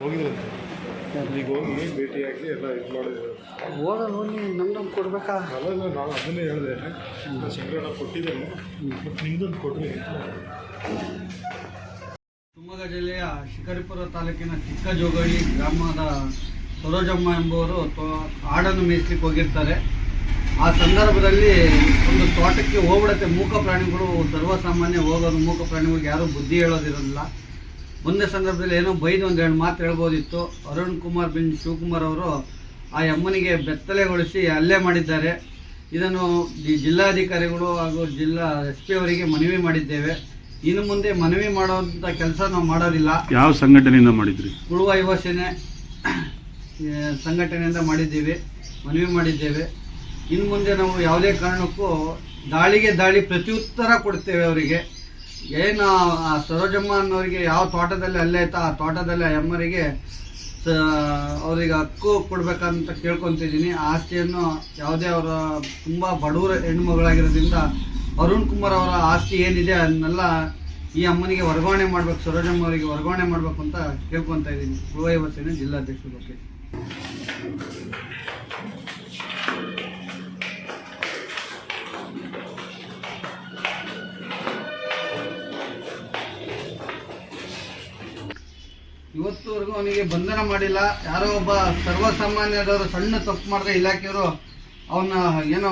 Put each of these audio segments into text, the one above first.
ಹೋಗಿದ್ರಂತೆ? ಈಗ ಹೋಗಿ ಭೇಟಿಯಾಗಿ ಎಲ್ಲ ಇದು ಮಾಡಿದ್ರು. ಓಡಲ್ ಹೋಗಿ ನಮ್ಗೆ ನಮ್ಗೆ ಕೊಡ್ಬೇಕಾ? ಅಲ್ಲ ನಾನು ಅದನ್ನೇ ಹೇಳಿದೆ. ಶಂಕರಣ್ಣ ಕೊಟ್ಟಿದ್ದೇನೆ. ಬಟ್ ನಿಮ್ದೊಂದು ಕೊಡ್ರಿ ಶಿವಮೊಗ್ಗ ಜಿಲ್ಲೆಯ ಶಿಕಾರಿಪುರ ತಾಲೂಕಿನ ಚಿಕ್ಕಜೋಗಳಿ ಗ್ರಾಮದ ಸರೋಜಮ್ಮ ಎಂಬುವರು ತೋ- ಆಡನ್ನು ಮೇಯಿಸ್ಲಿಕ್ಕೆ ಹೋಗಿರ್ತಾರೆ. ಆ ಸಂದರ್ಭದಲ್ಲಿ ಒಂದು ತೋಟಕ್ಕೆ ಹೋಗ್ಬಿಡತ್ತೆ. ಮೂಕ ಪ್ರಾಣಿಗಳು ಸರ್ವಸಾಮಾನ್ಯ ಹೋಗೋದು ಮೂಕ ಪ್ರಾಣಿಗಳಿಗೆ ಯಾರೂ ಬುದ್ಧಿ ಹೇಳೋದಿರೋದಿಲ್ಲ. ಒಂದೇ ಸಂದರ್ಭದಲ್ಲಿ ಏನೋ ಬೈದು ಒಂದು ಎರಡು ಮಾತು ಹೇಳ್ಬೋದಿತ್ತು. ಅರುಣ್ ಕುಮಾರ್ ಬಿನ್ ಶಿವಕುಮಾರ್ ಅವರು ಆ ಅಮ್ಮನಿಗೆ ಬೆತ್ತಲೆಗೊಳಿಸಿ ಹಲ್ಲೆ ಮಾಡಿದ್ದಾರೆ. ಇದನ್ನು ಜಿಲ್ಲಾಧಿಕಾರಿಗಳು ಹಾಗೂ ಜಿಲ್ಲಾ ಎಸ್ ಪಿ ಅವರಿಗೆ ಮನವಿ ಮಾಡಿದ್ದೇವೆ. ಇನ್ನು ಮುಂದೆ ಮನವಿ ಮಾಡುವಂಥ ಕೆಲಸ ನಾವು ಮಾಡೋದಿಲ್ಲ. ಯಾವ ಸಂಘಟನೆಯಿಂದ ಮಾಡಿದ್ರಿ? ಉಳುವ ಯುವ ಸೇನೆ ಸಂಘಟನೆಯಿಂದ ಮಾಡಿದ್ದೀವಿ ಮನವಿ ಮಾಡಿದ್ದೇವೆ. ಇನ್ನು ಮುಂದೆ ನಾವು ಯಾವುದೇ ಕಾರಣಕ್ಕೂ ದಾಳಿಗೆ ದಾಳಿ ಪ್ರತ್ಯುತ್ತರ ಕೊಡ್ತೇವೆ ಅವರಿಗೆ. ಏನು ಸರೋಜಮ್ಮ ಅನ್ನೋರಿಗೆ ಯಾವ ತೋಟದಲ್ಲಿ ಅಲ್ಲೇ ಆ ತೋಟದಲ್ಲಿ ಆ ಎಮ್ಮರಿಗೆ ಸ ಅವರಿಗೆ ಹಕ್ಕು ಕೊಡ್ಬೇಕಂತ ಕೇಳ್ಕೊತಿದ್ದೀನಿ. ಆಸ್ತಿಯನ್ನು ಯಾವುದೇ ಅವರ ತುಂಬ ಬಡವರ ಹೆಣ್ಮಗಳಾಗಿರೋದ್ರಿಂದ ಅರುಣ್ ಕುಮಾರ್ ಅವರ ಆಸ್ತಿ ಏನಿದೆ ಅದನ್ನೆಲ್ಲ ಈ ಅಮ್ಮನಿಗೆ ವರ್ಗಾವಣೆ ಮಾಡ್ಬೇಕು, ಸರೋಜಮ್ಮ ಅವರಿಗೆ ವರ್ಗಾವಣೆ ಮಾಡಬೇಕು ಅಂತ ಕೇಳ್ಕೊತ ಇದ್ದೀನಿ. ಗೃಹ ಯುವ ಸೇನೆ ಬಗ್ಗೆ. ಇವತ್ತುವರೆಗೂ ಅವನಿಗೆ ಬಂಧನ ಮಾಡಿಲ್ಲ. ಯಾರೋ ಒಬ್ಬ ಸರ್ವಸಾಮಾನ್ಯರವರು ಸಣ್ಣ ತಪ್ಪು ಮಾಡಿದ ಇಲಾಖೆಯವರು ಅವನ್ನ ಏನೋ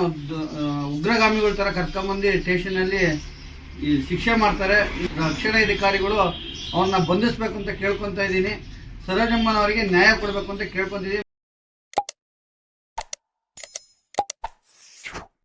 ಉಗ್ರಗಾಮಿಗಳ ಥರ ಕರ್ಕೊಂಬಂದು ಸ್ಟೇಷನಲ್ಲಿ ಈ ಶಿಕ್ಷೆ ಮಾಡ್ತಾರೆ. ರಕ್ಷಣಾಧಿಕಾರಿಗಳು ಅವನ್ನ ಬಂಧಿಸ್ಬೇಕು ಅಂತ ಕೇಳ್ಕೊತಾ ಇದ್ದೀನಿ. ಸರೋಜಮ್ಮನವರಿಗೆ ನ್ಯಾಯ ಕೊಡಬೇಕು ಅಂತ ಕೇಳ್ಕೊತಿದ್ದೀನಿ